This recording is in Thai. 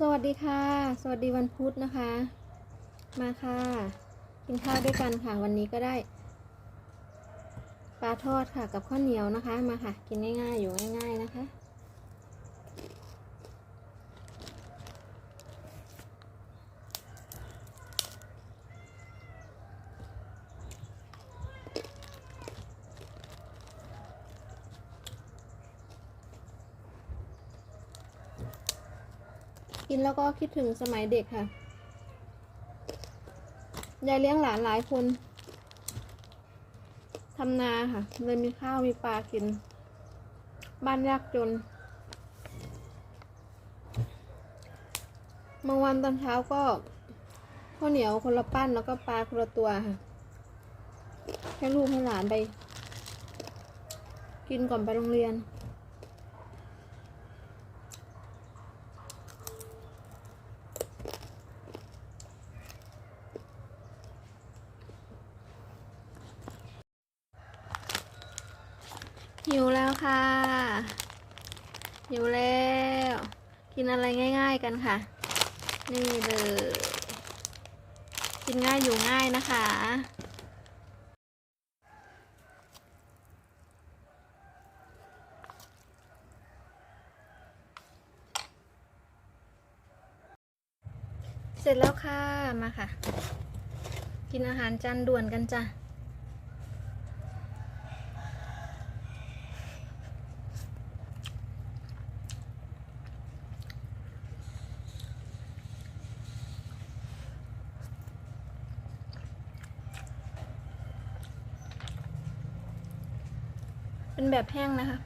สวัสดีค่ะ สวัสดีวันพุธนะคะ มาค่ะ กินข้าวด้วยกันค่ะ วันนี้ก็ได้ปลาทอดค่ะกับข้าวเหนียวนะคะ มาค่ะ กินง่ายๆอยู่ง่าย ๆนะคะ กินแล้วก็คิดถึงสมัยเด็กค่ะ ยายเลี้ยงหลานหลายคนทำนาค่ะ เลยมีข้าวมีปลากิน บ้านยากจน บางวันตอนเช้าก็ข้าวเหนียวคนละปั้นแล้วก็ปลาคนละตัวค่ะ ให้ลูกให้หลานไป กินก่อนไปโรงเรียน หิวแล้วค่ะ หิวแล้ว กินอะไรง่าย ๆกันค่ะ นี่เลย กินง่ายอยู่ง่ายนะคะเสร็จแล้วค่ะ มาค่ะ กินอาหารจานด่วนกันจ้ะ เป็นแบบแห้งนะคะ